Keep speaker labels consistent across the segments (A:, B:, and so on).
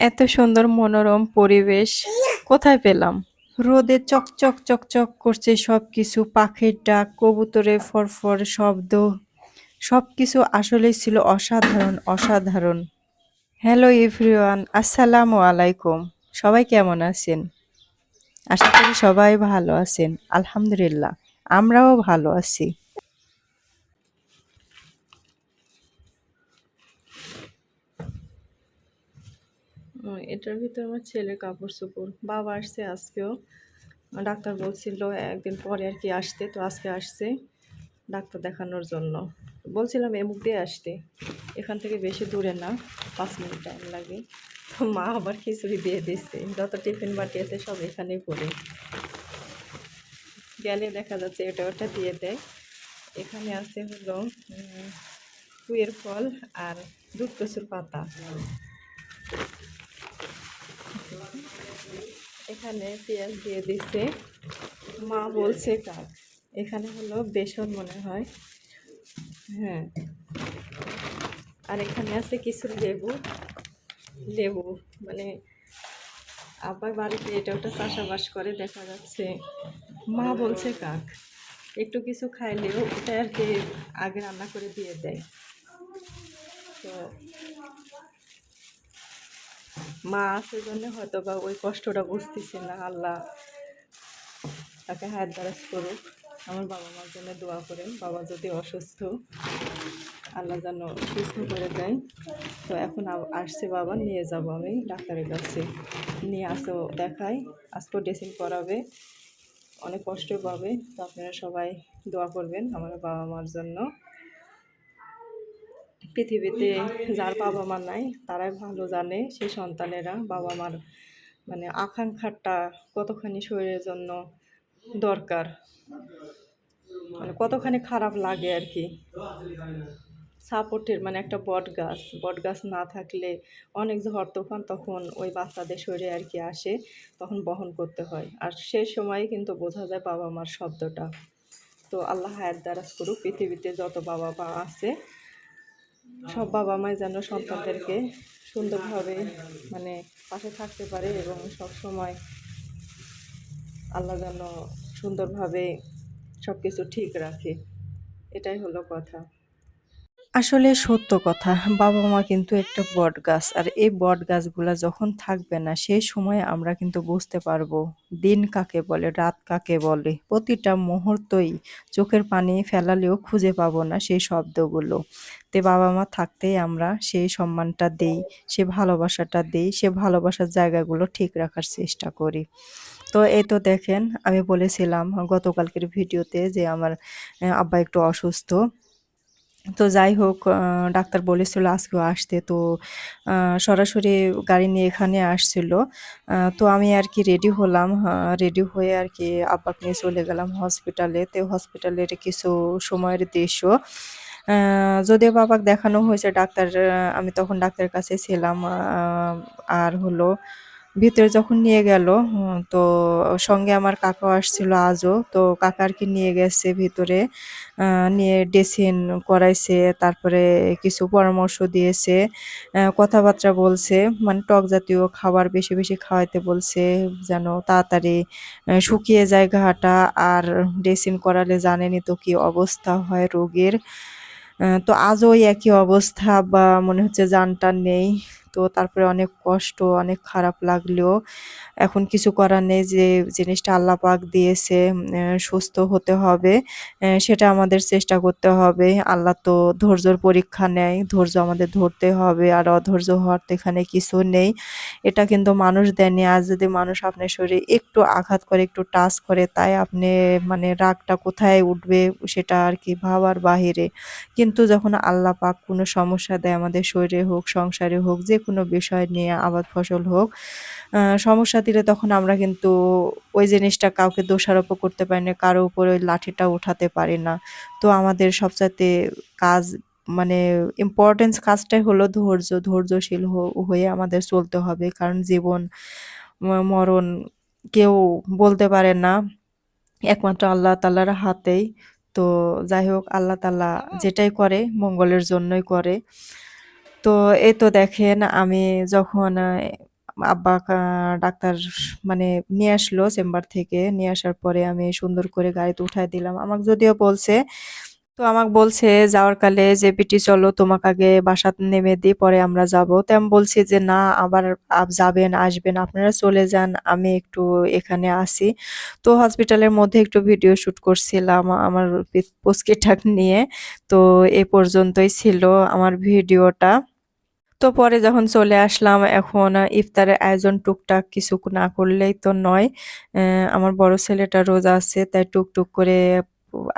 A: এত সুন্দর মনোরম পরিবেশ। কোথায় পেলাম? রোদে চকচক চকচক করছে সবকিছু, পাখির ডাক, কবুতরের ফরফর শব্দ। সব কিছু আসলেই ছিল অসাধারণ অসাধারণ। হ্যালো এভরিওয়ান, আসসালামু আলাইকুম। সবাই কেমন আছেন? আশা করি সবাই ভালো আছেন। আলহামদুলিল্লাহ, আমরাও ভালো আছি। এটার ভিতরে আমার ছেলের কাপড় চোপড়। বাবা আসছে আজকেও। ডাক্তার বলছিল, একদিন পরে আর কি আসতে, তো আজকে আসছে ডাক্তার দেখানোর জন্য। বলছিলাম এমুক দিয়ে আসতে। এখান থেকে বেশি দূরে না, পাঁচ মিনিট টাইম লাগে। তো মা আবার খিচুড়ি দিয়ে দিচ্ছে যত টিফিন বাটি আছে সব এখানেই পড়ে গেলে দেখা যাচ্ছে এটা ওটা দিয়ে দেয়। এখানে আছে হলো কুয়ের ফল আর দুধ কচুর পাতা। এখানে পেঁয়াজ দিয়ে দিচ্ছে মা বলছে, কাক, এখানে হলো বেসন মনে হয়। হ্যাঁ। আর এখানে আছে কিছু লেবু। লেবু মানে আবার বাড়িতে এটা ওটা চাষাবাস করে, দেখা যাচ্ছে। মা বলছে, কাক, একটু কিছু খাইলেও ওটা আর কি আগে রান্না করে দিয়ে দেয়। তো মা আছে জন্য হয়তো বা ওই কষ্টটা বুঝতেছে না, আল্লাহ তাকে হায়াত দারাজ করুক। আমার বাবা মার জন্য দোয়া করেন, বাবা যদি অসুস্থ, আল্লাহ যেন সুস্থ করে দেয়। তো এখন আসছে বাবা, নিয়ে যাব আমি ডাক্তারের কাছে। নিয়ে আসো, দেখাই আজকে ড্রেসিং করাবে অনেক কষ্ট পাবে। তো আপনারা সবাই দোয়া করবেন আমার বাবা মার জন্য। পৃথিবীতে যার বাবা মা নাই, তারাই ভালো জানে সেই সন্তানেরা বাবা মার মানে আকাঙ্ক্ষাটা কতখানি শরীরের জন্য দরকার। মানে কতখানি খারাপ লাগে আর কি। সাপোর্টের মানে একটা বট গাছ বট গাছ না থাকলে অনেক ঝড় তুফান তখন ওই বাচ্চাদের শরীরে আর কি আসে, তখন বহন করতে হয়। আর সে সময় কিন্তু বোঝা যায় বাবা মার শব্দটা। তো আল্লাহ হায়াত দ্বারাজ করুক, পৃথিবীতে যত বাবা মা আছে সব বাবা মাই যেন সন্তানদেরকে সুন্দরভাবে মানে পাশে থাকতে পারে এবং সব সময় আল্লাহ যেন সুন্দরভাবে সব কিছু ঠিক রাখে। এটাই হলো কথা। আসলে সত্য কথা বাবা মা কিন্তু একটা বট গাছ আর এই বট গাছগুলা যখন থাকবে না, সেই সময় আমরা কিন্তু বুঝতে পারব দিন কাকে বলে, রাত কাকে বলে। প্রতিটা মুহূর্তই চোখের পানি ফেলালেও খুঁজে পাবো না সেই শব্দগুলো। তে বাবা মা থাকতেই আমরা সেই সম্মানটা দেই, সে ভালোবাসাটা দেই, সে ভালোবাসার জায়গাগুলো ঠিক রাখার চেষ্টা করি। তো এই তো দেখেন, আমি বলেছিলাম গতকালকের ভিডিওতে যে আমার আব্বা একটু অসুস্থ। তো যাই হোক ডাক্তার বলেছিল আজকেও আসতে। তো সরাসরি গাড়ি নিয়ে এখানে আসছিল। তো আমি আর কি রেডি হলাম। রেডি হয়ে আর কি আব্বাকে নিয়ে চলে গেলাম হসপিটালে তো হসপিটালের কিছু সময়ের দৃশ্য যদিও বাবাকে দেখানো হয়েছে ডাক্তার আমি তখন ডাক্তারের কাছে ছিলাম। আর হলো ভিতরে যখন নিয়ে গেল তো সঙ্গে আমার কাকাও আসছিল আজও, তো কাকা আর কি নিয়ে গেছে ভিতরে নিয়ে ড্রেসিং করাইছে, তারপরে কিছু পরামর্শ দিয়েছে কথাবার্তা বলছে মানে টক জাতীয় খাবার বেশি বেশি খাওয়াইতে বলছে, যেন তাড়াতাড়ি শুকিয়ে যায় ঘাটা, আর ড্রেসিং করালে জানেনি তো কি অবস্থা হয় রোগীর তো আজও একই অবস্থা, বা মনে হচ্ছে জানটার নেই। তো তারপরে অনেক কষ্ট, অনেক খারাপ লাগলেও এখন কিছু করার নেই যে জিনিসটা আল্লাহ পাক দিয়েছে সুস্থ হতে হবে সেটা আমাদের চেষ্টা করতে হবে। আল্লাহ তো ধৈর্যর পরীক্ষা নেয়, ধৈর্য আমাদের ধরতে হবে, আর অধৈর্য হওয়ার তো এখানে কিছু নেই। এটা কিন্তু মানুষ দেয়নি আজ যদি মানুষ আপনার শরীরে একটু আঘাত করে, একটু টাচ করে, তাই আপনি মানে রাগটা কোথায় উঠবে সেটা আর কি ভাবার বাহিরে। কিন্তু যখন আল্লাহ পাক কোনো সমস্যা দেয় আমাদের শরীরে হোক, সংসারে হোক, যে কোনো বিষয় নিয়ে আবাদ ফসল হোক সমস্যা দিলে তখন আমরা কিন্তু ওই জিনিসটা কাউকে দোষারোপ করতে পারি না, কারও উপরে ওই লাঠিটা উঠাতে পারি না। তো আমাদের সবচাইতে কাজ মানে ইম্পর্টেন্স কাজটাই হলো ধৈর্য, ধৈর্যশীল হয়ে আমাদের চলতে হবে। কারণ জীবন মরণ কেউ বলতে পারে না, একমাত্র আল্লাহ তাআলার হাতেই। তো যাই হোক, আল্লাহ তাআলা যেটাই করে মঙ্গলের জন্যই করে। তো এই তো দেখেন আমি যখন আব্বা ডাক্তার মানে নিয়ে আসলো চেম্বার থেকে, নিয়ে আসার পরে আমি সুন্দর করে গাড়িতে উঠাই দিলাম। আমাকে যদিও বলছে, তো আমাকে বলছে যাওয়ার কালে যে বিটি চলো তোমাকে আগে বাসাত নেমে দিই পরে আমরা যাব। তো আমি বলছি যে, না, আবার যাবেন, আসবেন, আপনারা চলে যান, আমি একটু এখানে আসি। তো হসপিটালের মধ্যে একটু ভিডিও শ্যুট করছিলাম আমার পুচকিটাক নিয়ে। তো এ পর্যন্তই ছিল আমার ভিডিওটা। তো পরে যখন চলে আসলাম, এখন ইফতারের আয়োজন টুকটাক কিছু না করলেই তো নয়। আমার বড় ছেলেটা রোজ আছে, তাই টুকটুক করে,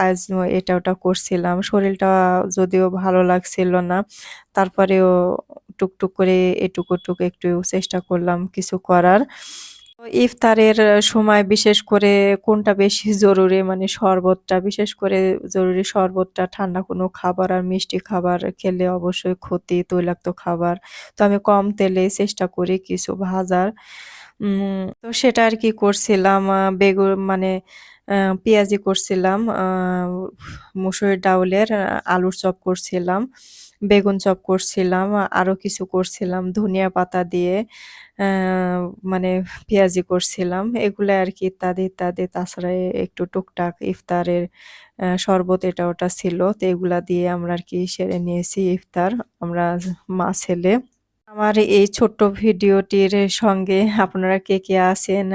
A: আজ এটা ওটা করছিলাম। শরীরটা যদিও ভালো লাগছিল না, তারপরেও টুকটুক করে এটুকু টুক একটু চেষ্টা করলাম কিছু করার। ইফতারের সময় বিশেষ করে কোনটা বেশি জরুরি? মানে শরবতটা, বিশেষ করে জরুরি শরবতটা, ঠান্ডা কোনো খাবার আর মিষ্টি খাবার খেলে অবশ্যই ক্ষতি, তৈলাক্ত খাবার। তো আমি কম তেলে চেষ্টা করি কিছু ভাজার। তো সেটা আর কি করছিলাম বেগুন মানে পেঁয়াজি করছিলাম মুসুরির ডাউলের আলুর চপ করছিলাম, বেগুন চপ করছিলাম আরও কিছু করছিলাম, ধনিয়া পাতা দিয়ে মানে পেঁয়াজি করছিলাম, এগুলো আর কি ইত্যাদি ইত্যাদি। তাছাড়া একটু টুকটাক ইফতারের শরবত এটা ওটা ছিল, তো এগুলা দিয়ে আমরা আর কি সেরে নিয়েছি ইফতার। আমরা মা ছেলে আমার এই ছোট্ট ভিডিওটির সঙ্গে আপনারা কে কে আছেন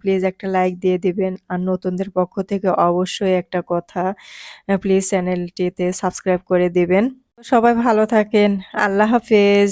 A: প্লিজ একটা লাইক দিয়ে দিবেন। আর নতুনদের পক্ষ থেকে অবশ্যই একটা কথা প্লিজ চ্যানেলটিতে সাবস্ক্রাইব করে দিবেন। সবাই ভালো থাকেন। আল্লাহ হাফেজ।